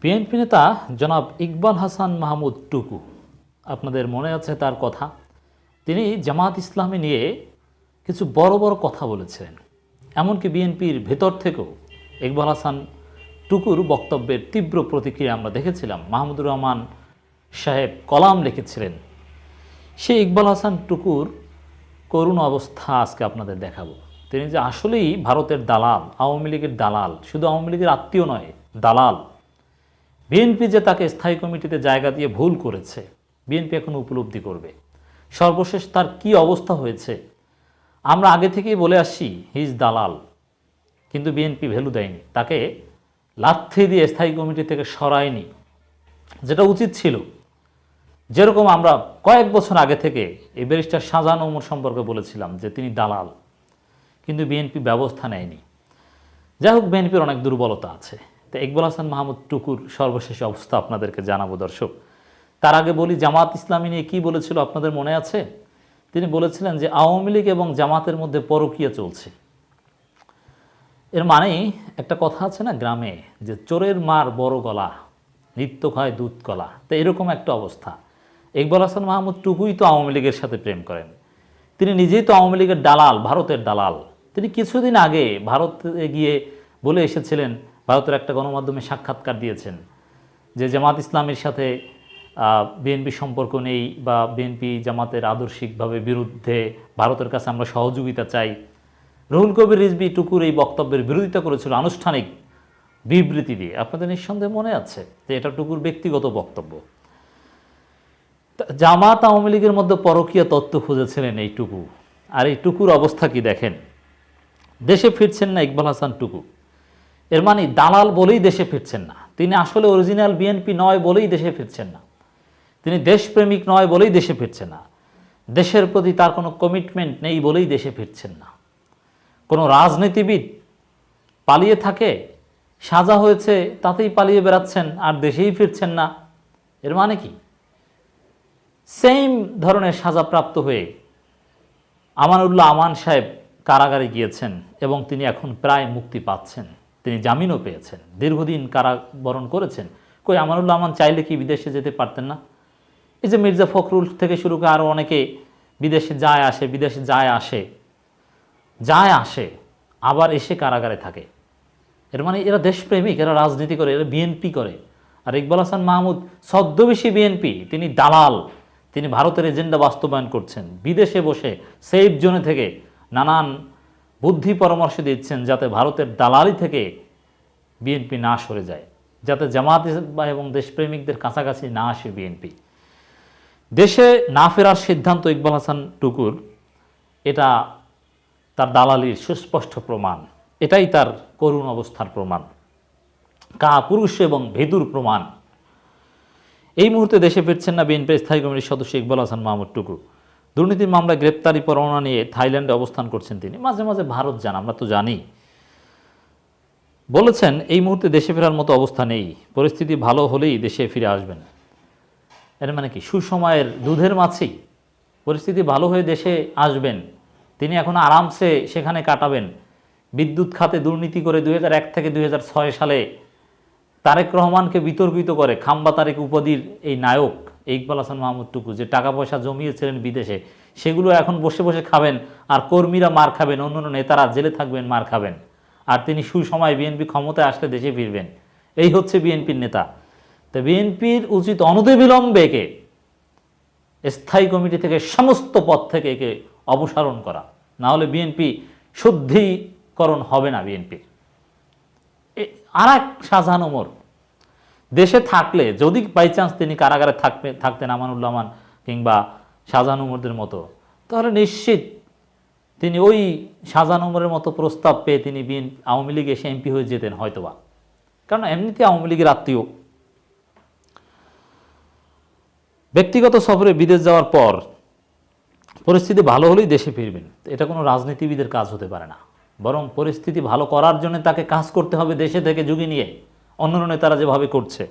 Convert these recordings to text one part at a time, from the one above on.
BNP নেতা জনাব ইকবাল হাসান মাহমুদ টুকু। আপনাদের মনে আছে তার কথা? তিনি জামাত ইসলামী নিয়ে কিছু বড় বড় কথা বলেছিলেন। এমনকি বিএনপির ভেতর থেকেও ইকবাল হাসান টুকুর বক্তব্যের তীব্র প্রতিক্রিয়া আমরা দেখেছিলাম। মাহমুদুর রহমান সাহেব কলাম লিখেছিলেন। সেই ইকবাল হাসান টুকুর করুণ অবস্থা আজকে আপনাদের দেখাবো। তিনি যে আসলেই ভারতের দালাল, আওয়ামী লীগের দালাল, শুধু আওয়ামী লীগের আত্মীয় নয়, দালাল। বিএনপি যে তাকে স্থায়ী কমিটিতে জায়গা দিয়ে ভুল করেছে, বিএনপি এখন উপলব্ধি করবে। সর্বশেষ তার কি অবস্থা হয়েছে? আমরা আগে থেকেই বলে আসছি হিজ দালাল। কিন্তু বিএনপি ভ্যালু দেয়নি। তাকে লাথি দিয়ে স্থায়ী কমিটি থেকে সরায়নি। যেটা উচিত ছিল। যেরকম আমরা কয়েক বছর আগে থেকে এই ব্যারিস্টার শাহজাহান ওমর সম্পর্কে বলেছিলাম যে তিনি দালাল। কিন্তু বিএনপি ব্যবস্থা নেয়নি। যাই হোক, বিএনপির অনেক দুর্বলতা আছে। তো ইকবাল হাসান মাহমুদ টুকুর সর্বশেষ অবস্থা আপনাদেরকে জানাব, দর্শক। তার আগে বলি, জামাত ইসলামী নিয়ে কী বলেছিল আপনাদের মনে আছে? তিনি বলেছিলেন যে, আওয়ামী লীগ এবং জামাতের মধ্যে পরকীয়া চলছে। এর মানে একটা কথা আছে না গ্রামে, যে চোরের মার বড় গলা, নিত্য খায় দুধ কলা। তো এরকম একটা অবস্থা। ইকবাল হাসান মাহমুদ টুকুই তো আওয়ামী লীগের সাথে প্রেম করেন। তিনি নিজেই তো আওয়ামী লীগের দালাল, ভারতের দালাল। তিনি কিছুদিন আগে ভারতে গিয়ে বলে এসেছিলেন ভারতের একটা গণমাধ্যমে সাক্ষাৎকার দিয়েছেন যে জামাত ইসলামের সাথে বিএনপি সম্পর্ক নেই বা বিএনপি জামাতের আদর্শিকভাবে বিরুদ্ধে ভারতের কাছে আমরা সহযোগিতা চাই। রুহুল কবির রিজবি টুকুর এই বক্তব্যের বিরোধিতা করেছিল আনুষ্ঠানিক বিবৃতি দিয়ে। আপনাদের নিঃসন্দেহে মনে আছে যে এটা টুকুর ব্যক্তিগত বক্তব্য। জামাত আওয়ামী লীগের মধ্যে পরকীয় তত্ত্ব খুঁজেছিলেন এই টুকু। আর এই টুকুর অবস্থা কি দেখেন? দেশে ফিরছেন না ইকবাল হাসান টুকু। এর মানে দালাল বলেই দেশে ফিরছেন না। তিনি আসলে অরিজিনাল বিএনপি নয় বলেই দেশে ফিরছেন না। তিনি দেশপ্রেমিক নয় বলেই দেশে ফিরছেন না। দেশের প্রতি তার কোনো কমিটমেন্ট নেই বলেই দেশে ফিরছেন না। কোনো রাজনীতিবিদ পালিয়ে থাকে, সাজা হয়েছে তাতেই পালিয়ে বেড়াচ্ছেন, আর দেশেই ফিরছেন না। এর মানে কি? সেম ধরনের সাজাপ্রাপ্ত হয়ে আমানুল্লাহ আমান সাহেব কারাগারে গিয়েছেন এবং তিনি এখন প্রায় মুক্তি পাচ্ছেন। তিনি জামিনও পেয়েছেন। দীর্ঘদিন কারাবরণ করেছেন। কই আমানুল্লাহ আমান চাইলে কি বিদেশে যেতে পারতেন না? এই যে মির্জা ফখরুল থেকে শুরু করে আরও অনেকে বিদেশে যায় আসে, বিদেশে যায় আসে যায় আসে, আবার এসে কারাগারে থাকে। এর মানে এরা দেশপ্রেমিক, এরা রাজনীতি করে, এরা বিএনপি করে। আর ইকবাল হাসান মাহমুদ ছদ্মবেশী বিএনপি, তিনি দালাল, তিনি ভারতের এজেন্ডা বাস্তবায়ন করছেন। বিদেশে বসে সেফ জোনে থেকে নানান বুদ্ধি পরামর্শ দিচ্ছেন যাতে ভারতের দালালি থেকে বিএনপি না সরে যায়, যাতে জামাত এবং দেশপ্রেমিকদের কাছাকাছি না আসে বিএনপি। দেশে না ফেরার সিদ্ধান্ত ইকবাল হাসান টুকুর, এটা তার দালালির সুস্পষ্ট প্রমাণ। এটাই তার করুণ অবস্থার প্রমাণ। কা পুরুষ এবং ভেদুর প্রমাণ। এই মুহূর্তে দেশে ফিরছেন না বিএনপির স্থায়ী কমিটির সদস্য ইকবাল হাসান মাহমুদ টুকু। দুর্নীতির মামলায় গ্রেপ্তারি পরোয়ানা নিয়ে থাইল্যান্ডে অবস্থান করছেন তিনি। মাঝে মাঝে ভারত যান, আমরা তো জানি। বলেছেন, এই মুহূর্তে দেশে ফেরার মতো অবস্থা নেই। পরিস্থিতি ভালো হলেই দেশে ফিরে আসবেন। এর মানে কি? সুসময়ের দুধের মাছি পরিস্থিতি ভালো হয়ে দেশে আসবেন। তিনি এখন আরামসে সেখানে কাটাবেন। বিদ্যুৎ খাতে দুর্নীতি করে দুই হাজার এক থেকে দু হাজার ছয় সালে তারেক রহমানকে বিতর্কিত করে খাম্বা তারেক উপাধির এই নায়ক ইকবাল হাসান মাহমুদ টুকু, যে টাকা পয়সা জমিয়েছিলেন বিদেশে, সেগুলো এখন বসে বসে খাবেন আর কর্মীরা মার খাবেন অন্য অন্য নেতারা জেলে থাকবেন, মার খাবেন। আর তিনি সুসময় বিএনপি ক্ষমতায় আসলে দেশে ফিরবেন। এই হচ্ছে বিএনপির নেতা। তো বিএনপির উচিত অনতিবিলম্বে একে স্থায়ী কমিটি থেকে সমস্ত পদ থেকে একে অপসারণ করা। না হলে বিএনপি শুদ্ধিকরণ হবে না বিএনপির। আর এক শাহজাহান ওমর দেশে থাকলে, যদি বাই চান্স তিনি কারাগারে থাকবে, থাকতেন আমানুল্লাহমান কিংবা শাহজাহান উমরদের মতো, তাহলে নিশ্চিত তিনি ওই শাহজাহান উমরের মতো প্রস্তাব পেয়ে তিনি বিএন, আওয়ামী লীগ এসে এমপি হয়ে যেতেন হয়তোবা। কারণ এমনিতে আওয়ামী লীগের আত্মীয়। ব্যক্তিগত সফরে বিদেশ যাওয়ার পর পরিস্থিতি ভালো হলেই দেশে ফিরবেন। এটা কোনো রাজনীতিবিদের কাজ হতে পারে না। বরং পরিস্থিতি ভালো করার জন্য তাকে কাজ করতে হবে দেশে থেকে যুগে নিয়ে। অন্যান্য নেতারা যেভাবে করছে,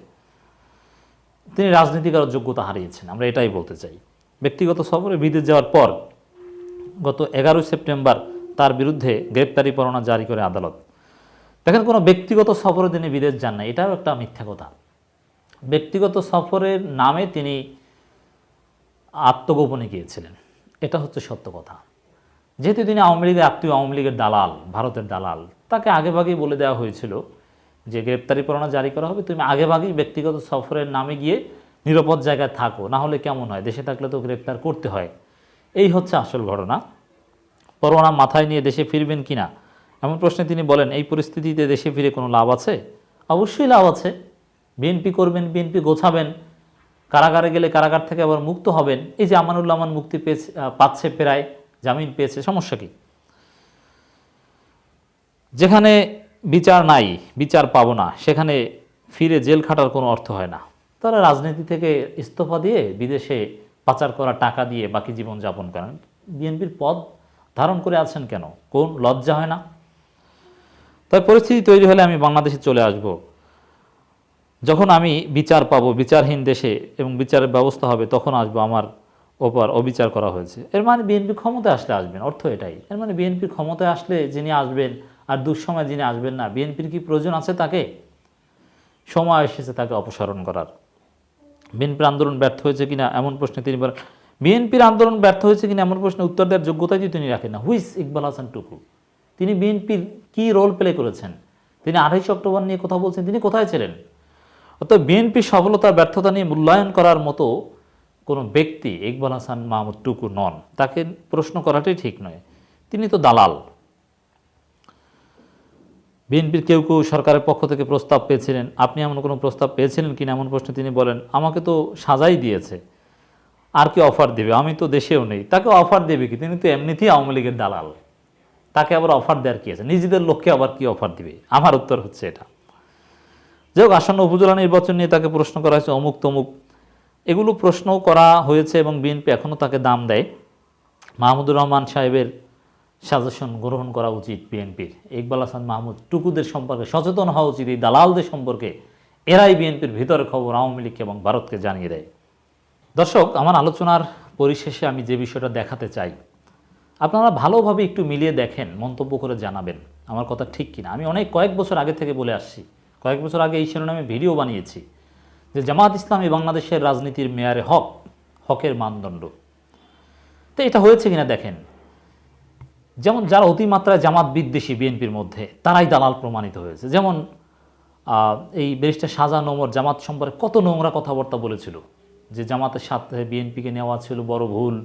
তিনি রাজনীতি করার যোগ্যতা হারিয়েছেন, আমরা এটাই বলতে চাই। ব্যক্তিগত সফরে বিদেশ যাওয়ার পর গত এগারোই সেপ্টেম্বর তার বিরুদ্ধে গ্রেপ্তারি পরোয়ানা জারি করে আদালত। দেখেন, কোনো ব্যক্তিগত সফরে তিনি বিদেশ যান না এটাও একটা মিথ্যা কথা। ব্যক্তিগত সফরের নামে তিনি আত্মগোপনে গিয়েছিলেন, এটা হচ্ছে সত্য কথা। যেহেতু তিনি আওয়ামী লীগের আত্মীয়, আওয়ামী লীগের দালাল, ভারতের দালাল, তাকে আগেভাগেই বলে দেওয়া হয়েছিল যে গ্রেপ্তারি পরোয়ানা জারি করা হবে, তুমি আগেভাগেই ব্যক্তিগত সফরের নামে গিয়ে নিরাপদ জায়গায় থাকো। না হলে কেমন হয়? দেশে থাকলে তো গ্রেপ্তার করতে হয়। এই হচ্ছে আসল ঘটনা। পরোয়ানা মাথায় নিয়ে দেশে ফিরবেন কিনা এমন প্রশ্নে তিনি বলেন, এই পরিস্থিতিতে দেশে ফিরে কোনো লাভ আছে? অবশ্যই লাভ আছে। বিএনপি করবেন, বিএনপি গোছাবেন। কারাগারে গেলে কারাগার থেকে আবার মুক্ত হবেন। এই যে আমানুল্লাহ আমান মুক্তি পেয়েছে পাচ্ছে প্রায়, জামিন পেয়েছে, সমস্যা কি? যেখানে বিচার নাই, বিচার পাবো না, সেখানে ফিরে জেল খাটার কোনো অর্থ হয় না। তারা রাজনীতি থেকে ইস্তফা দিয়ে বিদেশে পাচার করা টাকা দিয়ে বাকি জীবন যাপন করেন। বিএনপির পদ ধারণ করে আছেন কেন? কোন লজ্জা হয় না? তাই পরিস্থিতি তৈরি হলে আমি বাংলাদেশে চলে আসব। যখন আমি বিচার পাবো, বিচারহীন দেশে এবং বিচারের ব্যবস্থা হবে, তখন আসব আমার ওপর অবিচার করা হয়েছে। এর মানে বিএনপি ক্ষমতায় আসলে আসবেন, অর্থ এটাই। এর মানে বিএনপির ক্ষমতায় আসলে যিনি আসবেন আর দুঃসময় যিনি আসবেন না, বিএনপির কি প্রয়োজন আছে তাকে? সময় এসেছে তাকে অপসারণ করার। বিএনপির আন্দোলন ব্যর্থ হয়েছে কিনা এমন প্রশ্নে তিনি বলেন, বিএনপির আন্দোলন ব্যর্থ হয়েছে কিনা এমন প্রশ্নে উত্তর দেওয়ার যোগ্যতাই তিনি রাখেন না। হুইস ইকবাল হাসান টুকু। তিনি বিএনপির কি রোল প্লে করেছেন? তিনি আঠাইশ অক্টোবর নিয়ে কথা বলছেন, তিনি কোথায় ছিলেন? অর্থাৎ বিএনপির সফলতা, ব্যর্থতা নিয়ে মূল্যায়ন করার মতো কোনো ব্যক্তি ইকবাল হাসান মাহমুদ টুকু নন। তাকে প্রশ্ন করাটাই ঠিক নয়। তিনি তো দালাল। বিএনপির কেউ কেউ সরকারের পক্ষ থেকে প্রস্তাব পেয়েছিলেন। আপনি এমন কোনো প্রস্তাব পেয়েছিলেন কিনা এমন প্রশ্নে তিনি বলেন, আমাকে তো সাজাই দিয়েছে। আর কি অফার দেবে? আমি তো দেশেও নেই। তাকে অফার দেবে কি? তিনি তো এমনিতেই আওয়ামী লীগের দালাল। তাকে আবার অফার দেওয়ার কি আছে? নিজেদের লক্ষ্যে আবার কি অফার দিবে? আমার উত্তর হচ্ছে এটা। যাই হোক, আসন্ন উপজেলা নির্বাচন নিয়ে তাকে প্রশ্ন করা হয়েছে অমুক তমুক। এগুলো প্রশ্নও করা হয়েছে এবং বিএনপি এখনও তাকে দাম দেয়। মাহমুদুর রহমান সাহেবের সাজেশন গ্রহণ করা উচিত বিএনপির। ইকবাল হাসান মাহমুদ টুকুদের সম্পর্কে সচেতন হওয়া উচিত, এই দালালদের সম্পর্কে এরাই বিএনপির ভিতরের খবর আওয়ামী লীগকে এবং ভারতকে জানিয়ে দেয়। দর্শক, আমার আলোচনার পরিশেষে আমি যে বিষয়টা দেখাতে চাই, আপনারা ভালোভাবে একটু মিলিয়ে দেখেন, মন্তব্য করে জানাবেন। আমার কথা ঠিক কিনা? আমি অনেক কয়েক বছর আগে থেকে বলে আসছি। কয়েক বছর আগে এই শিরোনামে ভিডিও বানিয়েছি যে জামাত ইসলামী বাংলাদেশের রাজনীতির মেয়ারে হক, হকের মানদণ্ড। তো এটা হয়েছে কিনা দেখেন? যেমন যারা অতিমাত্রায় জামাত বিদ্বেষী বিএনপির মধ্যে, তারাই দালাল প্রমাণিত হয়েছে। যেমন এই ব্যারিস্টার শাহজা নোমর জামাত সম্পর্কে কত নোংরা কথাবার্তা বলেছিল, যে জামাতের সাথে বিএনপিকে নেওয়া ছিল বড় ভুল,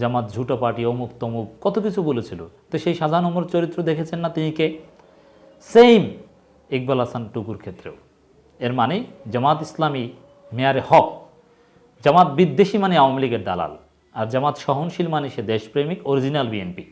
জামাত ঝুটো পার্টি, অমুক তমুক, কত কিছু বলেছিল। তো সেই শাহজা নোমর চরিত্র দেখেছেন না তিনি কে? সেম ইকবাল হাসান টুকুর ক্ষেত্রেও। এর মানে জামাত ইসলামী মেয়ারে হক, জামাত বিদ্বেষী মানে আওয়ামী লীগের দালাল, আর জামাত সহনশীল মানে সে দেশপ্রেমিক, অরিজিনাল বিএনপি।